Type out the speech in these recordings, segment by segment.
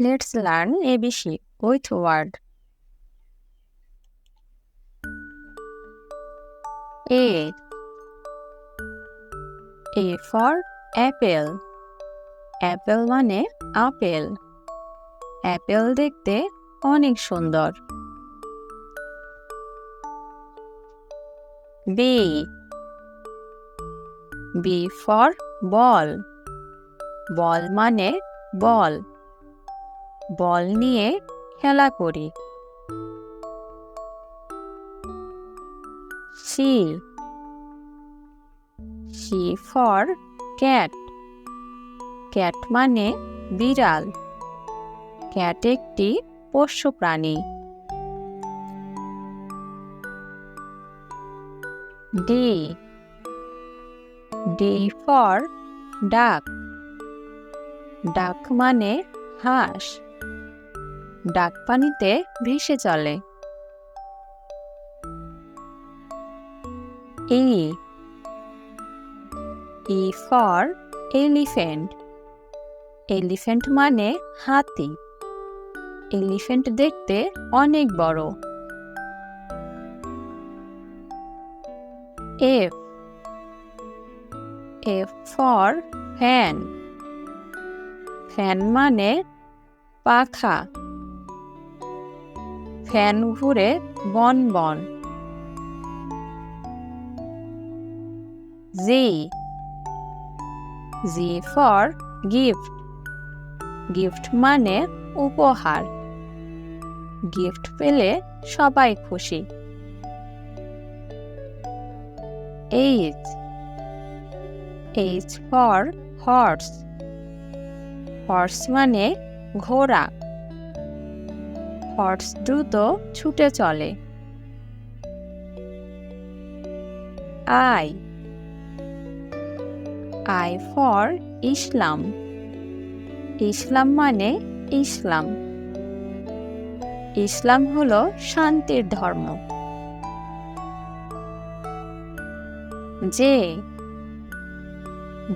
Let's learn ABC with word. A. A for apple. Apple মানে আপেল apple দেখতে অনেক সুন্দর B B for ball ball মানে বল বল নিয়ে খেলা করি। C. C for cat. Cat মানে বিড়াল। ক্যাট একটি পোষ্য প্রাণী। ডি। ডি ফর ডাক। ডাক মানে হাঁস। ডাক পানিতে ভেসে চলে। E E for elephant elephant মানে হাতি। এলিফেন্ট দেখতে অনেক বড়। F F for fan. Fan মানে পাখা। ফ্যান ঘুরে বন বন। G. G for gift. Gift মানে উপহার। গিফট পেলে সবাই খুশি। H H for horse horse মানে ঘোড়া। হর্স দ্রুত ছুটে চলে। আই। I for Islam. ইসলাম মানে ইসলাম। ইসলাম হলো শান্তির ধর্ম। J.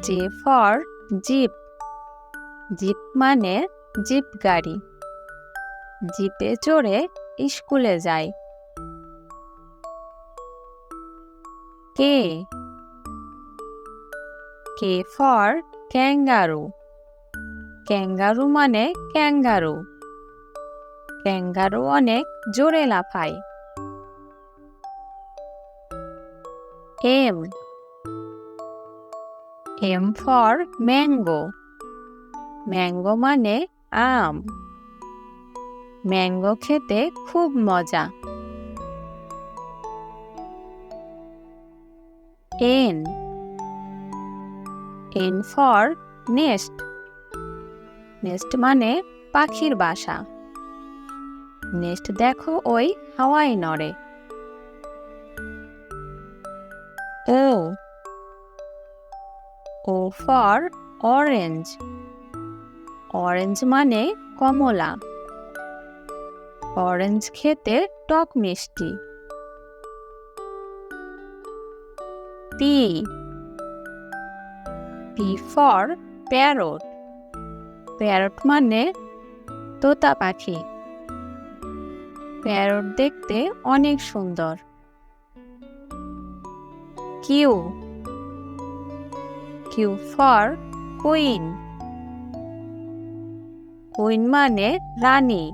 J for jeep. Jeep মানে জিপ গাড়ি জিপে চড়ে স্কুলে যায়। K? K for kangaroo. Kangaroo মানে ক্যাঙ্গারু। ক্যাঙ্গারু অনেক জোরে লাফায়। M. M for mango. Mango মানে আম। ম্যাঙ্গো খেতে খুব মজা। N. N for nest. Nest মানে পাখির বাসা। নেস্ট দেখো ওই হাওয়ায় নড়ে। O. O for orange. Orange মানে কমলা। অরেঞ্জ খেতে টক মিষ্টি। P P for parrot parrot মানে তোতা পাখি। প্যারট দেখতে অনেক সুন্দর। Q Q for queen queen মানে রানী।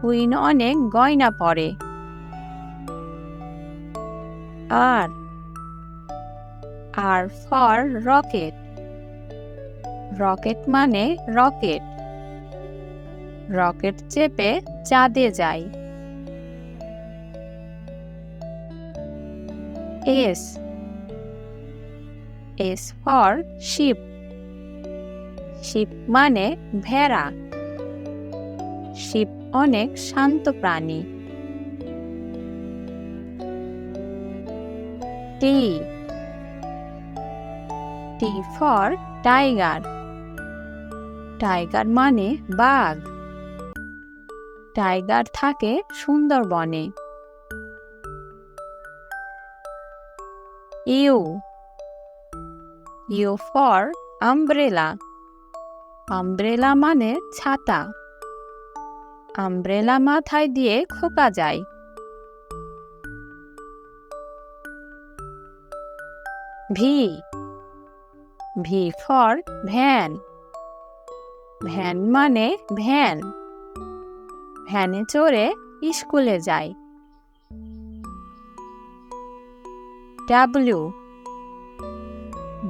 কুইন অনেক গয়না পরে। R R for rocket. Rocket মানে রকেট। রকেট চেপে চাঁদে যায়। S S for sheep. Sheep মানে ভেড়া। শিপ অনেক শান্ত প্রাণী। T. T for tiger. Tiger মানে বাঘ। টাইগার থাকে সুন্দরবনে। U. U for umbrella. Umbrella মানে ছাতা। আমব্রেলা মাথায় দিয়ে খোকা যায়। V. V for van. Van মানে ভ্যান। ভ্যানে চড়ে স্কুলে যায়। ডাব্লিউ।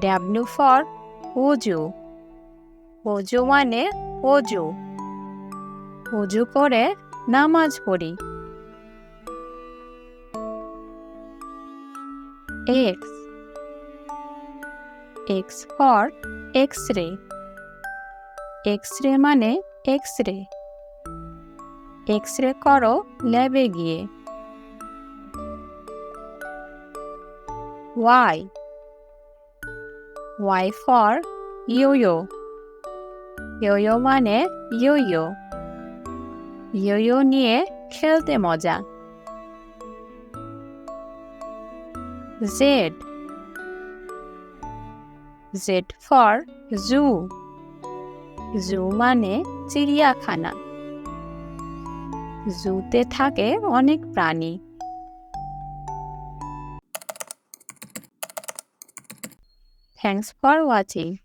ডাব্লিউ ফর অজু অজু মানে অজু অজু করে নামাজ পড়ি। X X for X ray X ray মানে এক্স রে এক্স রে করো ল্যাবে গিয়ে। Y Y for yoyo yo মানে ইয়োয়ো ইয়োয়ো নিয়ে খেলতে মজা। Z. Z for zoo. Zoo মানে চিড়িয়াখানা। জুতে থাকে অনেক প্রাণী। Thanks for watching.